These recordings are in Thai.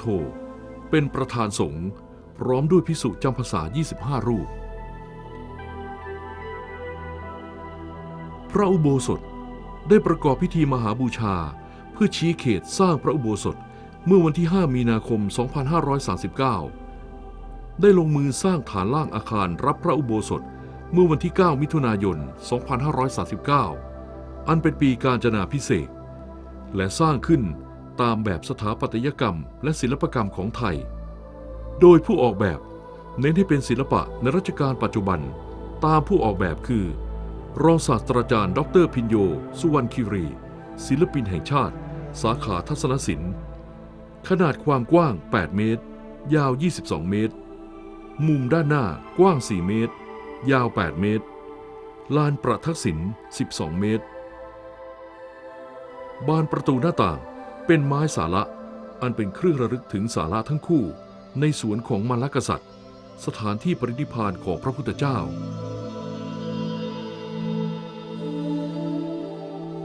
โทเป็นประธานสงฆ์พร้อมด้วยพิสุจำพรรษา 25 รูป พระอุโบสถได้ประกอบพิธีมหาบูชา เพื่อชี้เขตสร้างพระอุโบสถเมื่อวันที่ 5 มีนาคม 2539 ได้ลงมือสร้างฐานล่างอาคารรับพระอุโบสถเมื่อวันที่ 9 มิถุนายน 2539 อันเป็นปีการจนาพิเศษ และสร้างขึ้น ตามแบบสถาปัตยกรรม และศิลปกรรมของไทย โดยผู้ออกแบบเน้นให้เป็นศิลปะในรัชกาลปัจจุบัน ตามผู้ออกแบบคือ รองศาสตราจารย์ ดรพินโย สุวรรณคิรี ศิลปินแห่งชาติ สาขาทัศนศิลป์ ขนาดความกว้าง 8 เมตร ยาว 22 เมตร มุมด้านหน้ากว้าง 4 เมตร ยาว 8 เมตร ลานประทักษิณ 12 เมตร บานประตูหน้าต่าง เป็นไม้สาระอันเป็นเครื่องระลึกถึงสาระทั้งคู่ ในสวนของมรรคกษัตริย์ สถานที่ปรินิพานของพระพุทธเจ้า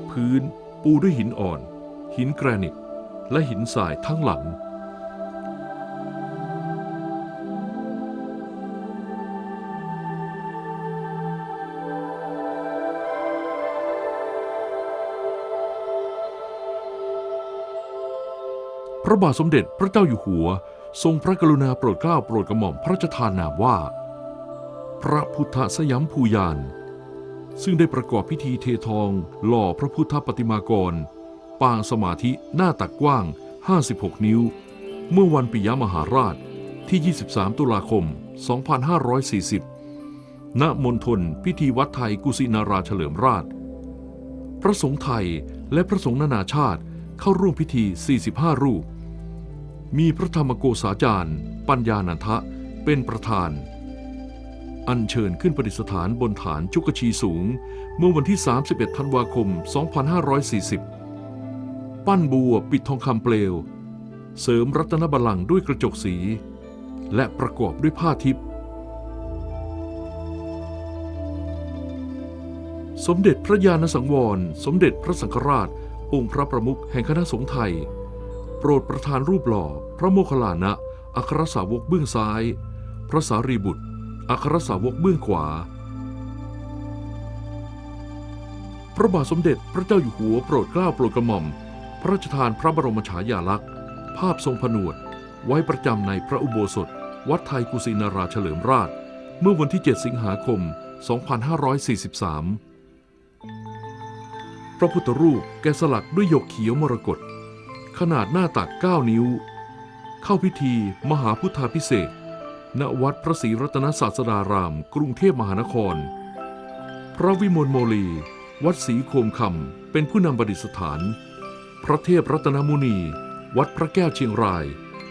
พื้นปูด้วยหินอ่อน หินแกรนิต และหินทรายทั้งหลัง พระบาทสมเด็จพระเจ้าอยู่หัว ทรงพระกรุณาโปรดเกล้าโปรดกระหม่อมพระราชทานนามว่า พระพุทธสยามภูยาน ซึ่งได้ประกอบพิธีเททอง หล่อพระพุทธปฏิมากร ปางสมาธิหน้าตักกว้าง 56 นิ้ว เมื่อวันปิยมหาราชที่ 23 ตุลาคม 2540 ณ มณฑลพิธีวัดไทยกุสินาราเฉลิมราช พระสงฆ์ไทยและพระสงฆ์นานาชาติเข้าร่วมพิธี 45 รูป มีพระธรรมโกษาจารย์ ปัญญานันทะเป็นประธาน อัญเชิญขึ้นประดิษฐานบนฐานจุกชีสูง เมื่อวันที่ 31 ธันวาคม 2540 ปั้นบัวปิดทองคำเปลว เสริมรัตนบัลลังก์ด้วยกระจกสี และประกอบด้วยผ้าทิพย์สมเด็จพระญาณสังวร สมเด็จพระสังฆราช องค์พระประมุขแห่งคณะสงฆ์ไทย โปรดประทานรูปหล่อ พระโมคคัลลานะ อัครสาวกเบื้องซ้าย พระสารีบุตร อัครสาวกเบื้องขวา พระบาทสมเด็จพระเจ้าอยู่หัวโปรดเกล้าโปรดกระหม่อม พระราชทานพระบรมฉายาลักษณ์ ภาพทรงผนวด ไว้ประจำในพระอุโบสถ วัดไทยกุสินาราเฉลิมราช เมื่อวันที่ 7 สิงหาคม 2543 พระพุทธรูปแกะสลักด้วยหยกเขียวมรกต ขนาดหน้าตัก 9 นิ้ว เข้าพิธีมหาพุทธาพิเศษณวัดพระศรีรัตนศาสดาราม กรุงเทพมหานคร พระวิมลโมลี วัดศรีโคมคำเป็นผู้นำประดิษฐาน พระเทพรัตนมุนี วัดพระแก้วเชียงราย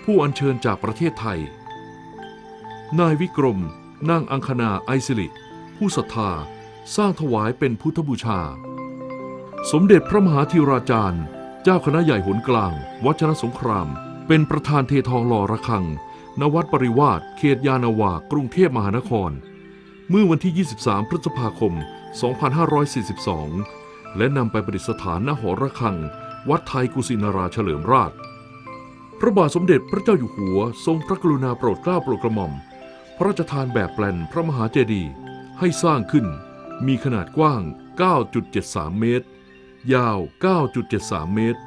ผู้อัญเชิญจากประเทศไทย นายวิกรมนางอังคณาไอซิลิผู้ศรัทธาสร้างถวายเป็นพุทธบูชา สมเด็จพระมหาธีราจารย์ เจ้าคณะใหญ่หนกลาง วัชรสงคราม เป็นประธานเททองหล่อระฆังณวัดปริวาสเขตยานาวา กรุงเทพมหานคร เมื่อวันที่ 23 พฤษภาคม 2542 และนำไปประดิษฐานณหอระฆัง วัดไทยกุสินาราเฉลิมราช พระบาทสมเด็จพระเจ้าอยู่หัว ทรงพระกรุณาโปรดเกล้าโปรดกระหม่อม พระราชทานแบบแปลนพระมหาเจดีย์ให้สร้างขึ้น มีขนาดกว้าง 9.73 เมตร ยาว 9.73 เมตร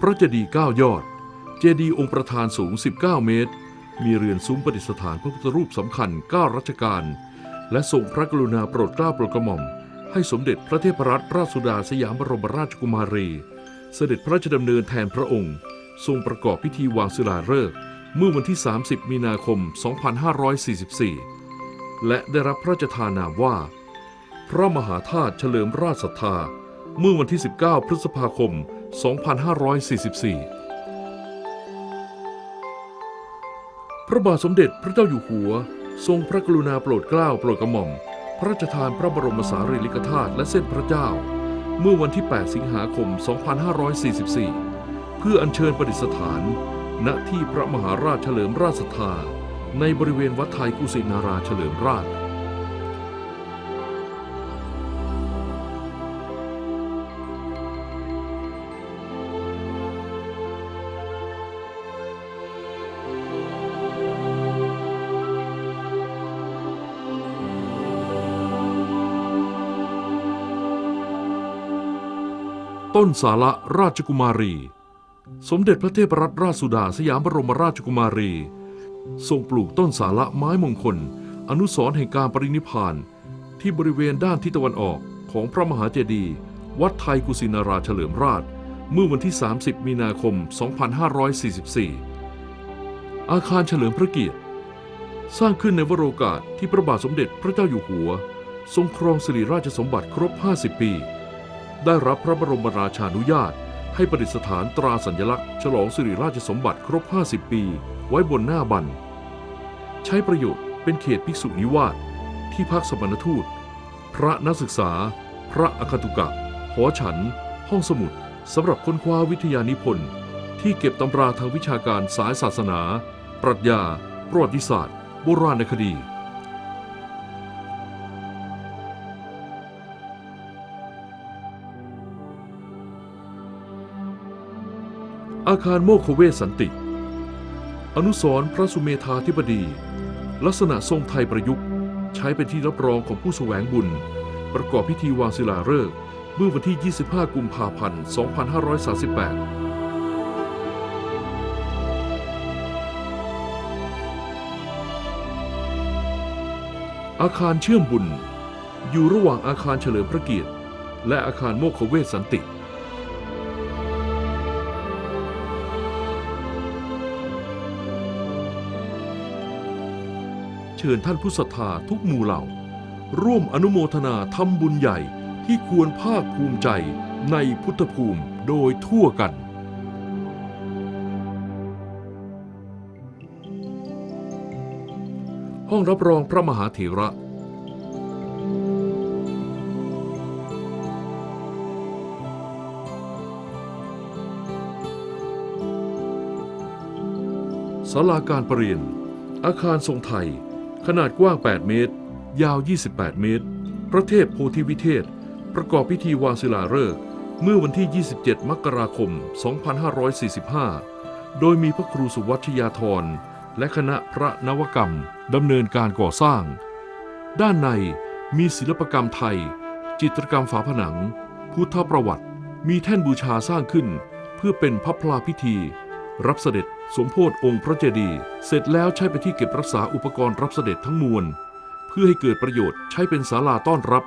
พระเจดีย์9ยอด เจดีย์องค์ประธานสูง 19 เมตร มีเรือนซุ้มประดิษฐานพระพุทธรูปสำคัญ 9 รัชกาล และทรงพระกรุณาโปรดเกล้าโปรดกระหม่อม ให้สมเด็จพระเทพรัตนราชสุดาสยามบรมราชกุมารี เสด็จพระราชดำเนินแทนพระองค์ ทรงประกอบพิธีวางศิลาฤกษ์เมื่อวันที่ 30 มีนาคม 2544 และได้รับพระราชทานนามว่า พระมหาธาตุเฉลิมราชศรัทธา เมื่อวันที่ 19 พฤษภาคม 2544 พระบาทสมเด็จพระเจ้าอยู่หัว ทรงพระกรุณาโปรดเกล้าโปรดกระหม่อม พระราชทานพระบรมสารีริกธาตุและเส้นพระเจ้า เมื่อวันที่ 8 สิงหาคม 2544 เพื่ออัญเชิญประดิษฐาน ณที่พระมหาราชเฉลิมราชศรัทธาในบริเวณวัดไทยกุสินาราเฉลิมราช ต้นสาระราชกุมารี สมเด็จพระเทพรัตนราชสุดาสยามบรมราชกุมารี ทรงปลูกต้นสาระไม้มงคล อนุสรณ์แห่งการปรินิพพานที่บริเวณด้านทิศตะวันออกของพระมหาเจดีย์วัดไทยกุสินาราเฉลิมราช เมื่อวันที่ 30 มีนาคม 2544 อาคารเฉลิมพระเกียรติ สร้างขึ้นในวโรกาสที่พระบาทสมเด็จพระเจ้าอยู่หัว ทรงครองสิริราชสมบัติครบ 50 ปี ได้รับพระบรมราชานุญาต ให้ประดิษฐานตราสัญลักษณ์ฉลองสิริราชสมบัติครบ 50 ปี ไว้บนหน้าบัน ใช้ประโยชน์เป็นเขตภิกษุนิวาสที่พักสมณทูต พระนักศึกษา พระอคตุกะ หอฉัน ห้องสมุดสำหรับค้นคว้าวิทยานิพนธ์ที่เก็บตำราทางวิชาการสายศาสนา ปรัชญา ประวัติศาสตร์ โบราณคดี อาคารโมกขเวสสันติ อนุสรพระสุเมธาธิบดี ลักษณะทรงไทยประยุกต์ ใช้เป็นที่รับรองของผู้แสวงบุญ ประกอบพิธีวางศิลาฤกษ์เมื่อวันที่ 25 กุมภาพันธ์ 2538อาคารเชื่อมบุญ อยู่ระหว่างอาคารเฉลิมพระเกียรติ และอาคารโมกขเวสสันติ เชิญท่านผู้ศรัทธาทุกหมู่เหล่า ร่วมอนุโมทนาทำบุญใหญ่ที่ควรภาคภูมิใจในพุทธภูมิโดยทั่วกัน ห้องรับรองพระมหาเถระ ศาลาการประเรียน อาคารทรงไทย ขนาดกว้าง 8 เมตร ยาว 28 เมตร พระเทพโพธิวิเทศ ประกอบพิธีวางศิลาฤกษ์เมื่อวันที่ 27 มกราคม 2545 โดยมีพระครูสุวัชยาธร และคณะพระนวกรรมดำเนินการก่อสร้าง ด้านในมีศิลปกรรมไทย จิตรกรรมฝาผนัง พุทธประวัติ มีแท่นบูชาสร้างขึ้น เพื่อเป็นพระพลาพิธี รับเสด็จ สมโพธิองค์พระเจดีย์เสร็จแล้วใช้เป็นที่เก็บรักษาอุปกรณ์รับเสด็จทั้งมวล เพื่อให้เกิดประโยชน์ใช้เป็นศาลาต้อนรับ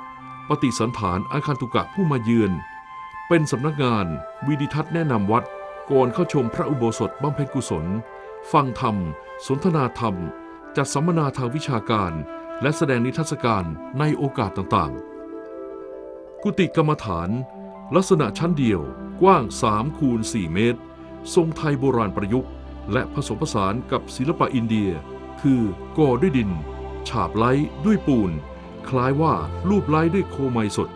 ปฏิสันฐานอาคันตุกะผู้มาเยือน เป็นสำนักงาน วิดิทัศน์แนะนำวัดก่อนเข้าชมพระอุโบสถบำเพ็ญกุศล ฟังธรรม สนทนาธรรม จัดสัมมนาทางวิชาการ และแสดงนิทรรศการในโอกาสต่างๆ กุฏิกรรมฐาน ลักษณะชั้นเดียวกว้าง3คูณ4เมตร ทรงไทยโบราณประยุกต์ และผสมผสานกับศิลปะอินเดีย คือก่อด้วยดิน ฉาบไล้ด้วยปูน คล้ายว่ารูปไล้ด้วยโคไมสด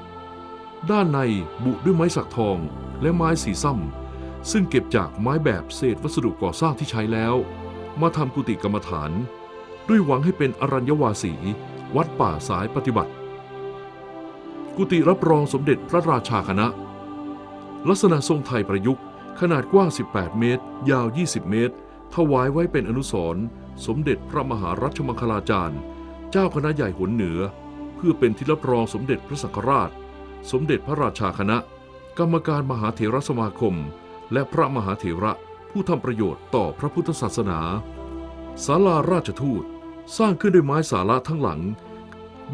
ด้านในบุด้วยไม้สักทองและไม้สีซ้ำซึ่งเก็บจากไม้แบบเศษวัสดุก่อสร้างที่ใช้แล้ว มาทำกุฏิกรรมฐาน ด้วยหวังให้เป็นอรัญญวาสี วัดป่าสายปฏิบัติ กุฏิรับรองสมเด็จพระราชาคณะ ลักษณะทรงไทยประยุกต์ ขนาดกว้าง 18 เมตร ยาว 20 เมตร ถวายไว้เป็นอนุสรณ์สมเด็จพระมหารัชมังคลาจารย์ เจ้าคณะใหญ่หนเหนือ เพื่อเป็นที่รับรองสมเด็จพระสังฆราช สมเด็จพระราชาคณะ กรรมการมหาเถรสมาคม และพระมหาเถระผู้ทำประโยชน์ต่อพระพุทธศาสนาศาลาราชทูตสร้างขึ้นด้วยไม้สาระทั้งหลัง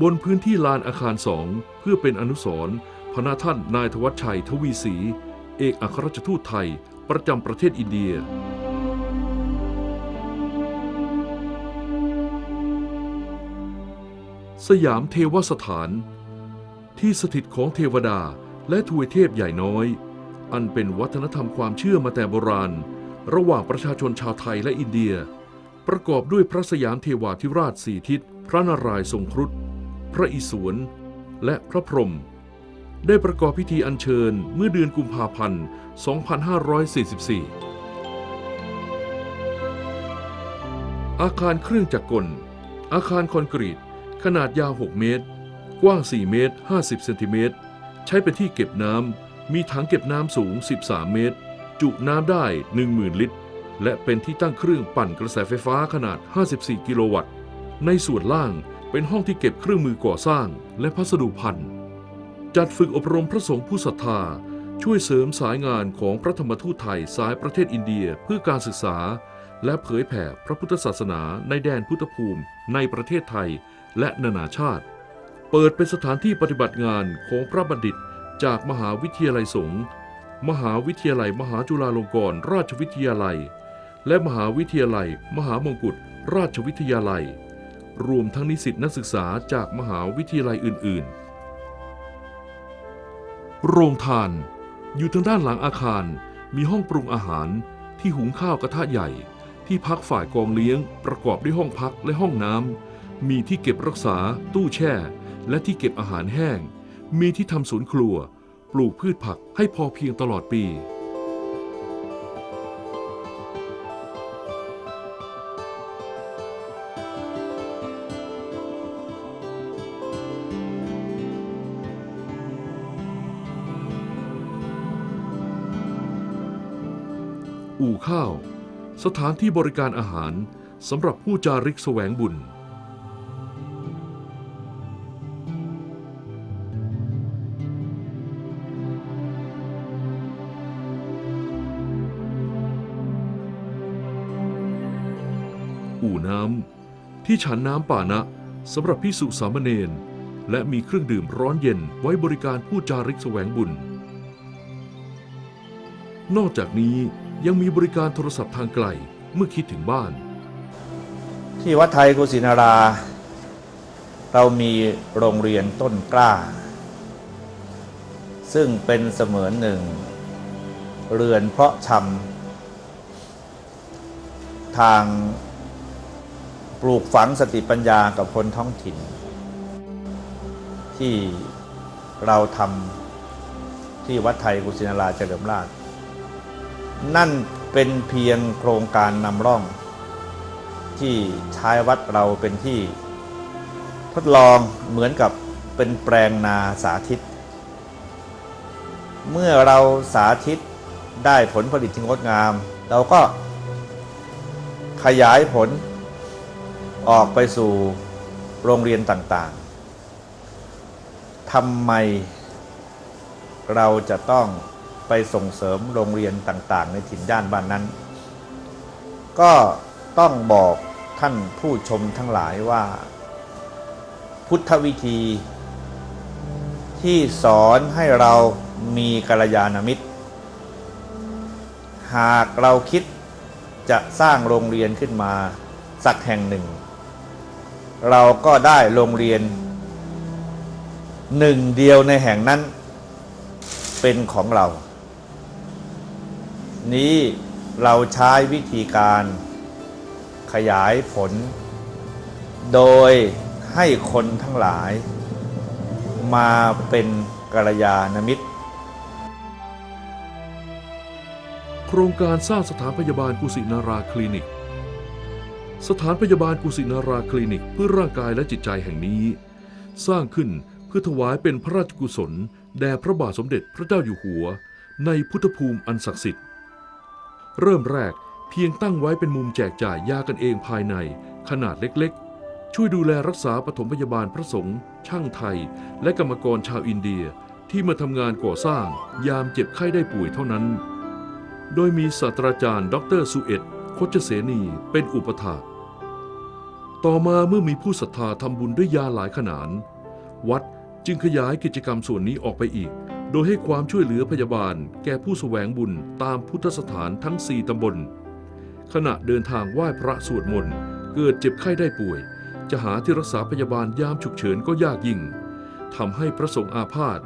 บนพื้นที่ลานอาคารสองเพื่อเป็นอนุสรณ์พระนาท่านนายธวัชชัยทวีศรี เอกอัครราชทูตไทย ประจำประเทศอินเดีย สยามเทวสถาน ที่สถิตของเทวดาและทวยเทพใหญ่น้อย อันเป็นวัฒนธรรมความเชื่อมาแต่โบราณ ระหว่างประชาชนชาวไทยและอินเดีย ประกอบด้วยพระสยามเทวาธิราชสี่ทิศ พระนารายณ์ทรงครุฑพระอิศวรและพระพรหม ได้ประกอบพิธีอัญเชิญเมื่อเดือนกุมภาพันธ์ 2544 อาคารเครื่องจักรกล อาคารคอนกรีต ขนาดยาว 6 เมตร กว้าง 4 เมตร 50 เซนติเมตร ใช้เป็นที่เก็บน้ำ มีถังเก็บน้ำสูง 13 เมตร จุน้ำได้ 10,000 ลิตร และเป็นที่ตั้งเครื่องปั่นกระแสไฟฟ้าขนาด 54 กิโลวัตต์ ในส่วนล่างเป็นห้องที่เก็บเครื่องมือก่อสร้างและพัสดุพันธุ์ จัดฝึกอบรมพระสงฆ์ผู้ศรัทธา ช่วยเสริมสายงานของพระธรรมทูตไทยสายประเทศอินเดียเพื่อการศึกษา และเผยแผ่พระพุทธศาสนาในแดนพุทธภูมิในประเทศไทยและนานาชาติ เปิดเป็นสถานที่ปฏิบัติงานของพระบัณฑิตจากมหาวิทยาลัยสงฆ์มหาวิทยาลัย มหาจุฬาลงกรณราชวิทยาลัย และมหาวิทยาลัย มหามงกุฎราชวิทยาลัย รวมทั้งนิสิตนักศึกษาจากมหาวิทยาลัยอื่น ๆ โรงทาน อยู่ทางด้านหลังอาคาร มีห้องปรุงอาหารที่หุงข้าวกระทะใหญ่ ที่พักฝ่ายกองเลี้ยง ประกอบด้วยห้องพักและห้องน้ำมีที่เก็บรักษา ตู้แช่ และที่เก็บอาหารแห้ง มีที่ทำสวนครัว ปลูกพืชผักให้พอเพียงตลอดปี ข้าว สถานที่บริการอาหารสำหรับผู้จาริกแสวงบุญ อู่น้ำที่ฉันน้ำป่านะสำหรับพิสุสามเณรและมีเครื่องดื่มร้อนเย็นไว้บริการผู้จาริกแสวงบุญ นอกจากนี้ยังมีบริการโทรศัพท์ทางไกลเมื่อคิดถึงบ้าน ที่วัดไทยกุสินารา เรามีโรงเรียนต้นกล้า ซึ่งเป็นเสมือนหนึ่ง เรือนเพาะชำทางปลูกฝังสติปัญญากับคนท้องถิ่น ที่เราทำที่วัดไทยกุสินาราเฉลิมราช นั่นเป็นเพียงโครงการนำร่อง ที่ใช้วัดเราเป็นที่ ทดลองเหมือนกับเป็นแปลงนาสาธิต เมื่อเราสาธิตได้ผลผลิตที่งดงาม เราก็ขยายผลออกไปสู่โรงเรียนต่างๆทำไมเราจะต้อง ไปส่งเสริมโรงเรียนต่างๆ ในถิ่นด้านบ้านนั้น ก็ต้องบอกท่านผู้ชมทั้งหลายว่า พุทธวิธีที่สอนให้เรามีกัลยาณมิตร หากเราคิดจะสร้างโรงเรียนขึ้นมาสักแห่งหนึ่ง เราก็ได้โรงเรียนหนึ่งเดียวในแห่งนั้นเป็นของเรา นี้เราใช้วิธีการขยายผล โดยให้คนทั้งหลาย มาเป็นกัลยาณมิตร โครงการสร้างสถานพยาบาลกุสินาราคลินิก สถานพยาบาลกุสินาราคลินิกเพื่อร่างกายและจิตใจแห่งนี้ สร้างขึ้นเพื่อถวายเป็นพระราชกุศล แด่พระบาทสมเด็จพระเจ้าอยู่หัว ในพุทธภูมิอันศักดิ์สิทธิ์ เริ่มแรกเพียงตั้งไว้เป็นมุมแจกจ่ายยากันเองภายใน ขนาดเล็กๆ ช่วยดูแลรักษาปฐมพยาบาลพระสงฆ์ช่างไทย และกรรมกรชาวอินเดียที่มาทำงานก่อสร้างยามเจ็บไข้ได้ป่วยเท่านั้น โดยมีศาสตราจารย์ดออเตอร์สุเอ็ดโคชเสนีเป็นอุปถาต่อมาเมื่อมีผู้ศรัทธาทำบุญด้วยยาหลายขนาดวัดจึงขยายกิจกรรมส่วนนี้ออกไปอีก โดยให้ความช่วยเหลือพยาบาลแก่ผู้แสวงบุญตามพุทธสถานทั้ง 4 ตำบล ขณะเดินทางไหว้พระสวดมนต์ เกิดเจ็บไข้ได้ป่วย จะหาที่รักษาพยาบาลยามฉุกเฉินก็ยากยิ่งทำให้พระสงฆ์อาพาธ